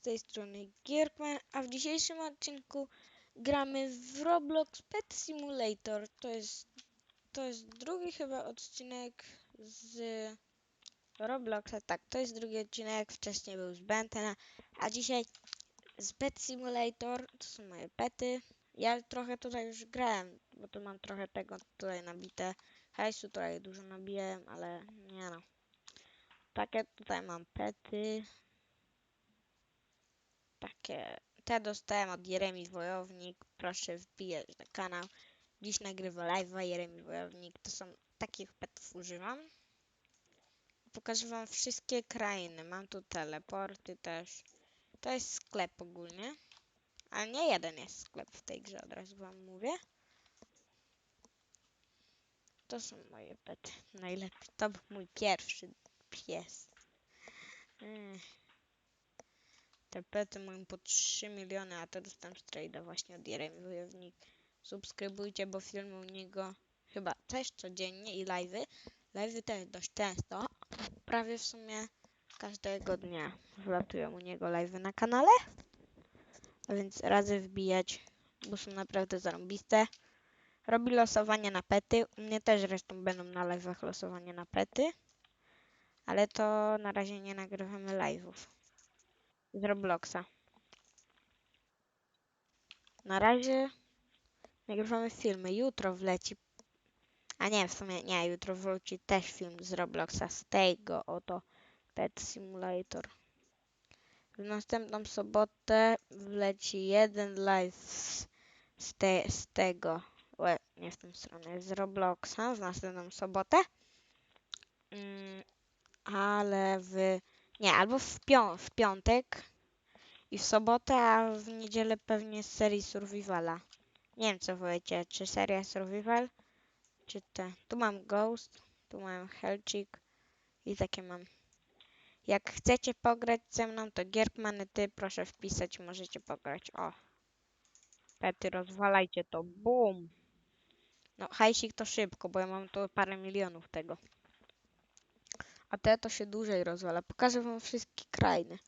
Z tej strony Gierkman, a w dzisiejszym odcinku gramy w Roblox Pet Simulator. To jest, to jest drugi chyba odcinek z Robloxa. Tak, to jest drugi odcinek, wcześniej był z Bentena, a dzisiaj z Pet Simulator. To są moje pety. Ja trochę tutaj już grałem, bo tu mam trochę tego tutaj nabite. Hajsu tutaj dużo nabiłem, ale nie no. Takie tutaj mam pety takie. Te dostałem od Jeremi Wojownik. Proszę wbijać na kanał. Dziś nagrywa live'a Jeremi Wojownik. To są takich petów używam. Pokażę wam wszystkie krainy. Mam tu teleporty też. To jest sklep ogólnie. Ale nie jeden jest sklep w tej grze, od razu wam mówię. To są moje pety. Najlepiej. To był mój pierwszy pies. Mm. Te pety mają po 3 miliony, a te dostałem z trade'a właśnie od Jeremy Wojownik. Subskrybujcie, bo filmy u niego chyba też codziennie i live'y. Live'y też dość często. Prawie w sumie każdego dnia wlatują u niego live'y na kanale. A więc radzę wbijać, bo są naprawdę zarąbiste. Robi losowanie na pety. U mnie też zresztą będą na live'ach losowanie na pety. Ale to na razie nie nagrywamy live'ów z Robloxa. Na razie nagrywamy filmy. Jutro wleci. A nie, w sumie nie, jutro wróci też film z Robloxa, z tego oto Pet Simulator. W następną sobotę wleci jeden live z, z, te, z tego, łe, nie w tą stronę, z Robloxa w następną sobotę. Mm, ale w, nie, albo w, pią w piątek i w sobotę, a w niedzielę pewnie z serii Survivala. Nie wiem co powiecie, czy seria Survival, czy te. Tu mam Ghost, tu mam Helcik i takie mam. Jak chcecie pograć ze mną, to Gierkmany ty proszę wpisać, możecie pograć. O. Pety, rozwalajcie to. Bum. No, hajsik to szybko, bo ja mam tu parę milionów tego. A te to się dłużej rozwala. Pokażę wam wszystkie krainy.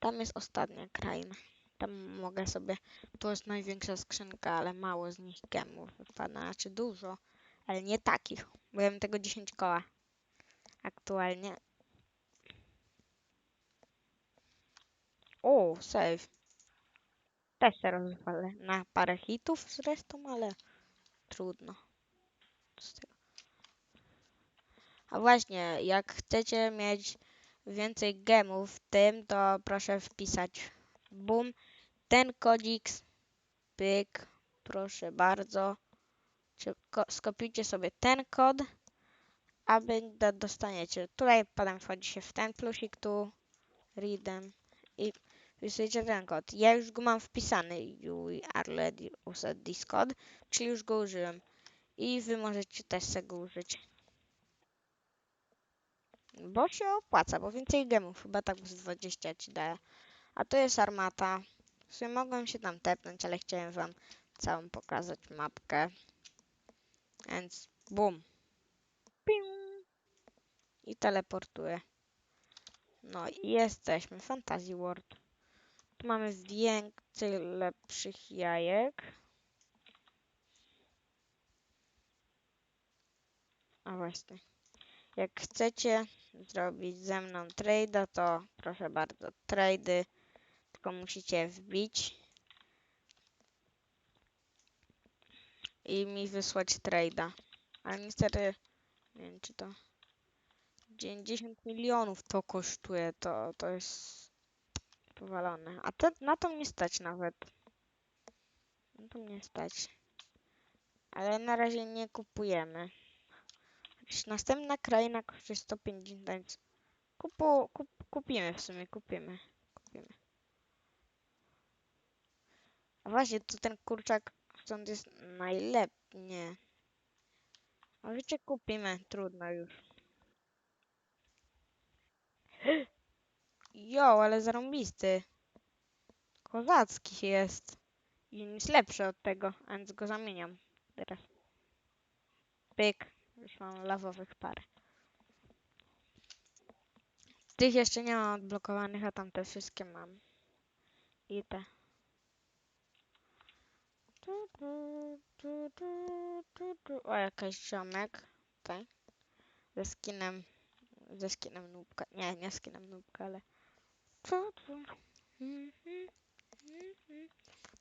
Tam jest ostatnia kraina. Tam mogę sobie. To jest największa skrzynka, ale mało z nich gemów. Znaczy dużo, ale nie takich. Bo ja mam tego 10 koła. Aktualnie. O, save. Też się rozwalę. Na parę hitów zresztą, ale trudno. Z tego. A właśnie, jak chcecie mieć więcej gemów w tym, to proszę wpisać boom, ten kodzik, pyk, proszę bardzo. Skopiujcie sobie ten kod, a dostaniecie. Tutaj potem wchodzi się w ten plusik tu, readem i wpisujecie ten kod. Ja już go mam wpisany, you are ready set this code, czyli już go użyłem. I wy możecie też tego użyć. Bo się opłaca, bo więcej gemów, chyba tak z 20 ci daje. A to jest armata. W sumie mogłem się tam tepnąć, ale chciałem wam całą pokazać mapkę. Więc bum. Ping. I teleportuję. No i jesteśmy. Fantasy World. Tu mamy więcej lepszych jajek. A właśnie. Jak chcecie zrobić ze mną trade'a, to proszę bardzo, trady. Tylko musicie wbić i mi wysłać trade'a. Ale niestety, nie wiem czy to 90 milionów to kosztuje, to, to jest powalone. A te, na to mnie stać nawet. Na to mnie stać. Ale na razie nie kupujemy. Następna kraina kosztuje 150, więc kupu, kup, kupimy w sumie, kupimy. Kupimy. A właśnie, tu ten kurczak stąd jest najlepszy. Nie. A wiecie, kupimy. Trudno już. Jo, ale zarąbisty. Kozacki jest. I jest lepszy od tego, więc go zamieniam. Teraz. Pyk. Już mam lawowych parę. Tych jeszcze nie mam odblokowanych, a tamte wszystkie mam. I te. O, jakaś ziomek. Tutaj. Ze skinem. Ze skinem nubka. Nie, nie skinem nubka, ale. Mhm, mhm.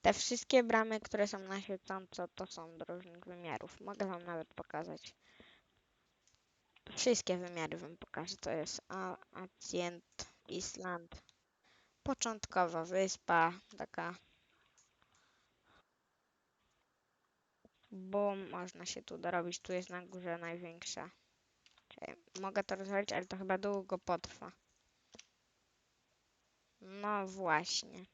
Te wszystkie bramy, które są na świecąco, to są różnych wymiarów. Mogę wam nawet pokazać. Wszystkie wymiary wam pokażę. To jest A- Ancient Island. Początkowa wyspa, taka. Bo można się tu dorobić. Tu jest na górze największa. Czekaj, mogę to rozwalić, ale to chyba długo potrwa. No właśnie.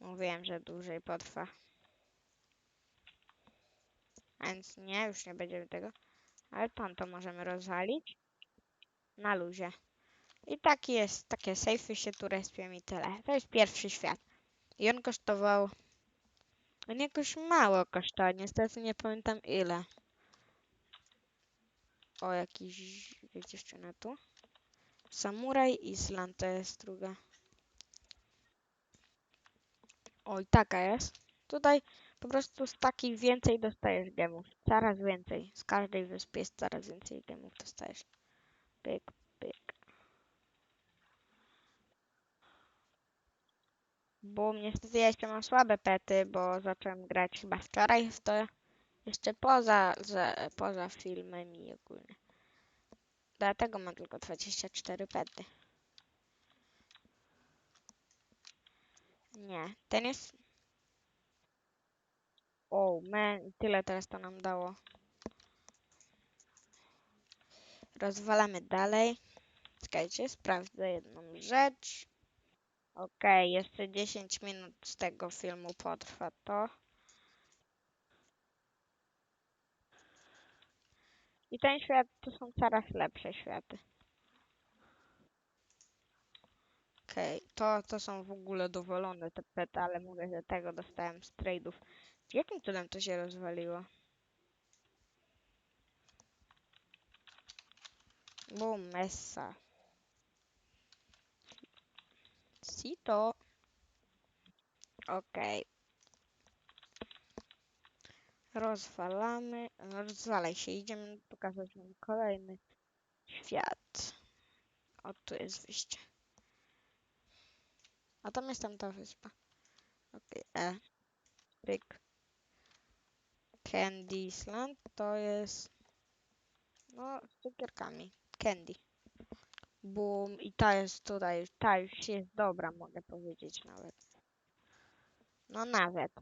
Mówiłem, że dłużej potrwa. A więc nie, już nie będziemy tego. Ale tam to możemy rozwalić. Na luzie. I taki jest, takie sejfy się tu respią i tyle. To jest pierwszy świat. I on kosztował... On jakoś mało kosztował, niestety nie pamiętam ile. O, jakiś... jest dziewczyna tu. Samuraj Island to jest druga. Oj, taka jest. Tutaj po prostu z takich więcej dostajesz gemów. Coraz więcej. Z każdej wyspy jest coraz więcej gemów dostajesz. Pyk, pyk. Bo niestety ja jeszcze mam słabe pety, bo zacząłem grać chyba wczoraj w to. Jeszcze poza, za, poza filmem i ogólnie. Dlatego mam tylko 24 pety. Nie, ten jest... O, man, tyle teraz to nam dało. Rozwalamy dalej. Czekajcie, sprawdzę jedną rzecz. Okej, jeszcze 10 minut z tego filmu potrwa to. I ten świat to są coraz lepsze światy. Okej, to, to są w ogóle dowolone te pety, ale mówię, że tego dostałem z trade'ów. Jakim cudem to się rozwaliło? Bum, messa. Sito. Okej. Rozwalamy. No, rozwalaj się. Idziemy pokazać wam kolejny świat. O, tu jest wyjście. A tam jest tam ta wyspa. Okej, E. Pyk. Candy Island to jest... No, z cukierkami. Candy. Boom. I ta jest tutaj. Ta już jest dobra, mogę powiedzieć nawet. No nawet.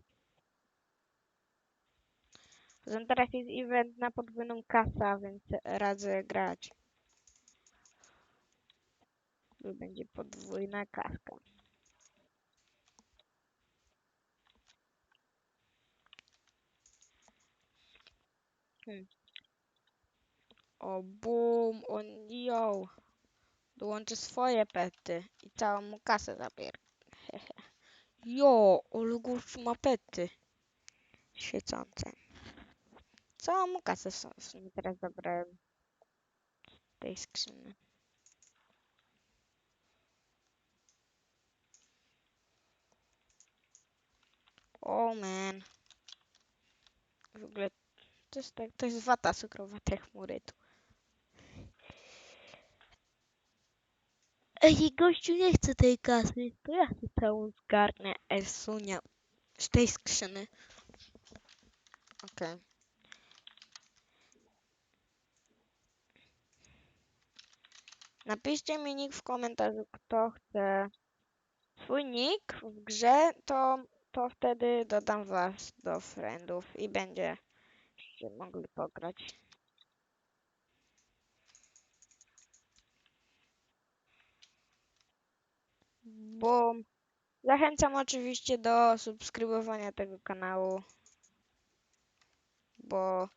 Zatem teraz jest event na podwójną kasę, więc radzę grać. Tu będzie podwójna kaska. O boom, on yo. Dołączy swoje pety i całą mu kasę zabier. Jo, gościu ma pety. Świecące. Całą mu kasę w sumie teraz zabrałem. z tej skrzyny. O man. W ogóle to jest, tak, to jest wata cukrowa te chmury tu. Ej, gościu nie chce tej kasy. To ja chcę całą zgarnę Elsunia z tej skrzyny. Okej. Napiszcie mi nick w komentarzu, kto chce swój nick w grze, to, to wtedy dodam was do friendów i będziecie mogli pograć. Bo zachęcam oczywiście do subskrybowania tego kanału, bo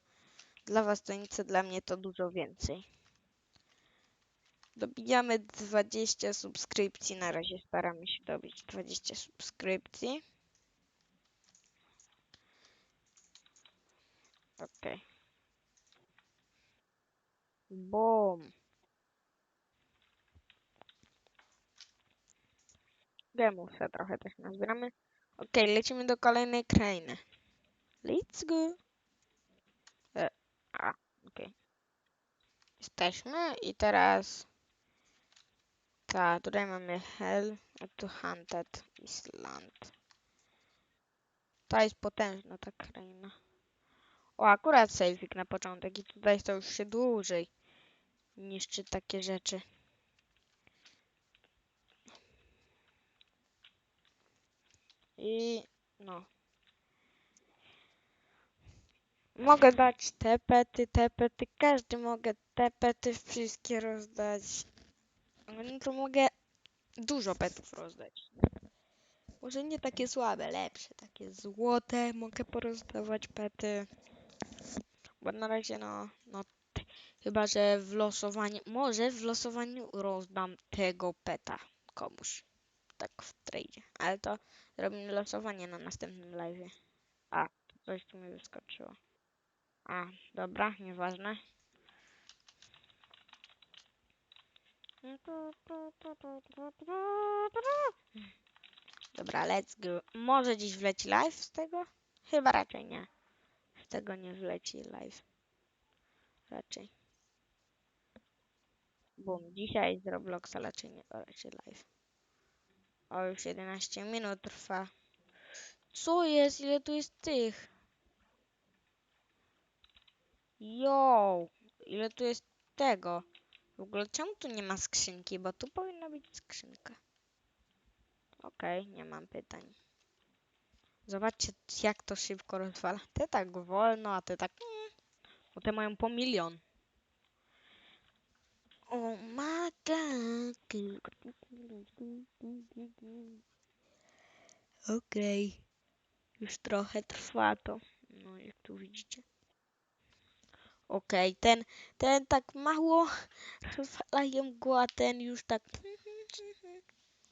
dla was to nic, dla mnie to dużo więcej. Dobijamy 20 subskrypcji. Na razie staramy się dobić 20 subskrypcji. Okej. Boom. gemów se trochę też nazbieramy. Okej, lecimy do kolejnej krainy. Let's go. E, a, okej. Jesteśmy i teraz... Tak, tutaj mamy Hell to Hunted Island. Ta jest potężna ta kraina. O, akurat sejfik na początek i tutaj to już się dłużej niszczy takie rzeczy. I no. Mogę dać te pety, te pety, każdy mogę te pety wszystkie rozdać. No to mogę dużo petów rozdać. Może nie takie słabe, lepsze, takie złote mogę porozdawać pety. Bo na razie no, no chyba, że w losowaniu, może w losowaniu rozdam tego peta komuś. Tak w tradzie. Ale to robimy losowanie na następnym live. A, coś tu mi wyskoczyło. A, dobra, nieważne. Dobra, let's go. Może dziś wleci live z tego? Chyba raczej nie. Tego nie wleci live. Raczej. Bum, dzisiaj z Robloxa raczej nie leci live. O, już 11 minut trwa. Co jest? Ile tu jest tych? Yo, ile tu jest tego? W ogóle czemu tu nie ma skrzynki? Bo tu powinna być skrzynka. Okej, nie mam pytań. Zobaczcie, jak to szybko rozwala. Te tak wolno, a te tak... mm, Bo te mają po milion. Oh my god. Okej. Już trochę trwa to. No, jak tu widzicie. Okej, ten, ten tak mało rozwalają go, a ten już tak...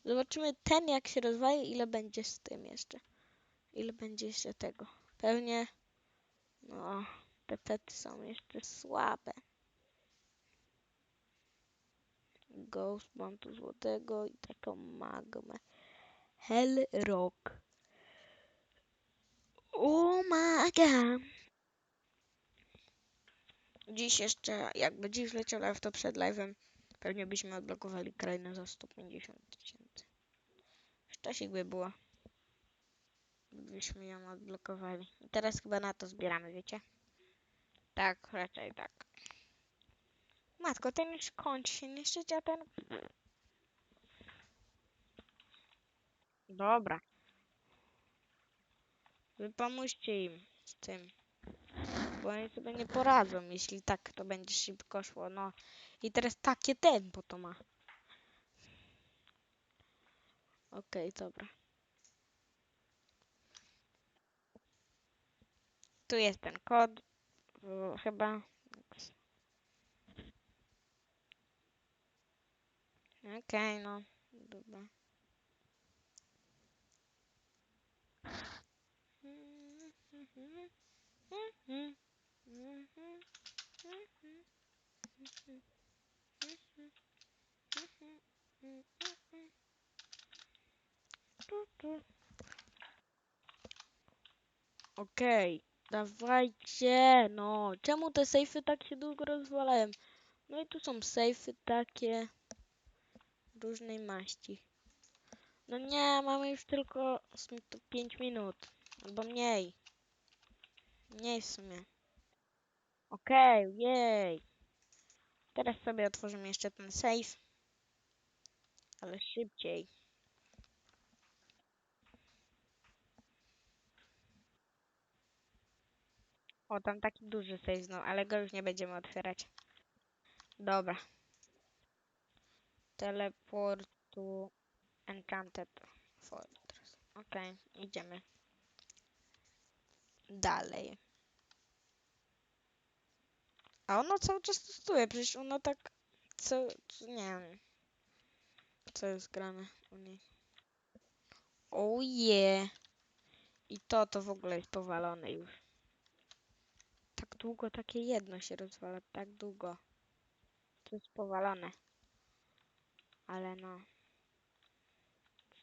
Zobaczymy ten jak się rozwali, ile będzie z tym jeszcze. Ile będzie jeszcze tego. Pewnie... No, te pety są jeszcze słabe. Ghost Bantu Złotego i taką magmę. Hell Rock. God. Dziś jeszcze, jakby dziś leciał live, to przed live'em pewnie byśmy odblokowali krainę za 150 tysięcy. Sztosik by było. Byśmy ją odblokowali. I teraz chyba na to zbieramy, wiecie? Tak, raczej tak. Matko, ten już kończy się niszczyć, a ten... Dobra. Wy pomóżcie im z tym. Bo oni sobie nie poradzą, jeśli tak to będzie szybko szło. No i teraz takie tempo to ma. Okej, dobra. Tu jest ten kod. Chyba. Okej, no. Dobra. Okej, dawajcie, no. Czemu te sejfy tak się długo rozwalają? No i tu są sejfy takie różnej maści. No nie, mamy już tylko w sumie to 5 minut. Albo mniej. Mniej w sumie. Okej, jej. Teraz sobie otworzymy jeszcze ten safe. Ale szybciej. O, tam taki duży safe znowu, ale go już nie będziemy otwierać. Dobra. Teleport to Enchanted Fortress. Okej, idziemy. Dalej. A ono cały czas tu stoi, przecież ono tak... Co... co nie wiem. Co jest grane u niej. Oh yeah. I to, to w ogóle jest powalone już. Tak długo takie jedno się rozwala, tak długo. To jest powalone. Ale no.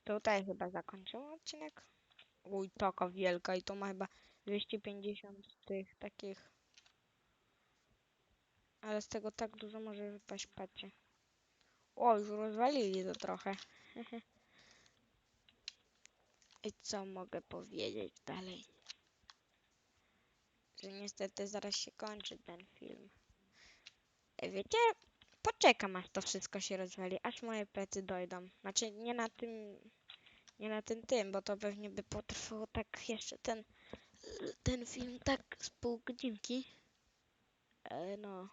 tutaj chyba zakończymy odcinek. Uj, taka wielka i to ma chyba 250 tych takich. Ale z tego tak dużo może wypaść, patrzcie. O, już rozwalili to trochę. I co mogę powiedzieć dalej? Że niestety zaraz się kończy ten film. E, Wiecie, poczekam aż to wszystko się rozwali, aż moje plecy dojdą. Znaczy nie na tym, nie na tym tym, bo to pewnie by potrwało tak jeszcze ten, ten film tak z pół godzinki. E, no.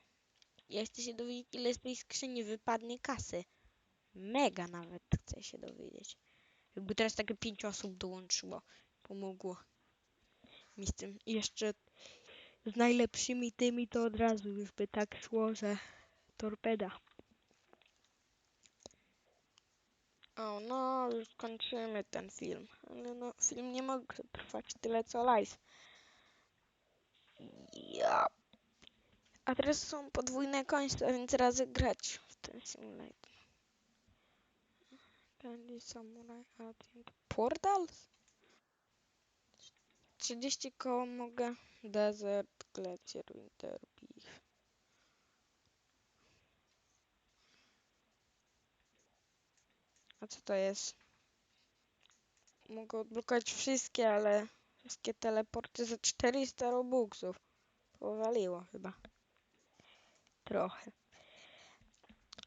Ja chcę się dowiedzieć, ile z tej skrzyni wypadnie kasy. Mega nawet chcę się dowiedzieć. Jakby teraz takie pięć osób dołączyło, pomogło mi z tym. I jeszcze z najlepszymi tymi to od razu już by tak szło, że torpeda. O, no, już kończymy ten film. Ale no, film nie mógł trwać tyle co live. Ja. A teraz są podwójne końce, więc razy grać w ten simulator. Candy Samurai Agent. Portals? 30 koło mogę. Desert, Glacier, Winter, Beef. A co to jest? Mogę odblokować wszystkie, ale wszystkie teleporty za 400 robuxów. Powaliło chyba. Trochę.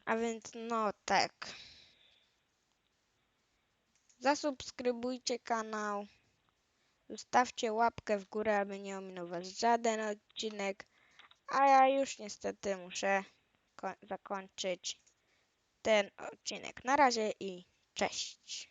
A więc no tak. Zasubskrybujcie kanał. Zostawcie łapkę w górę, aby nie ominął was żaden odcinek. A ja już niestety muszę ko- zakończyć ten odcinek. Na razie i cześć.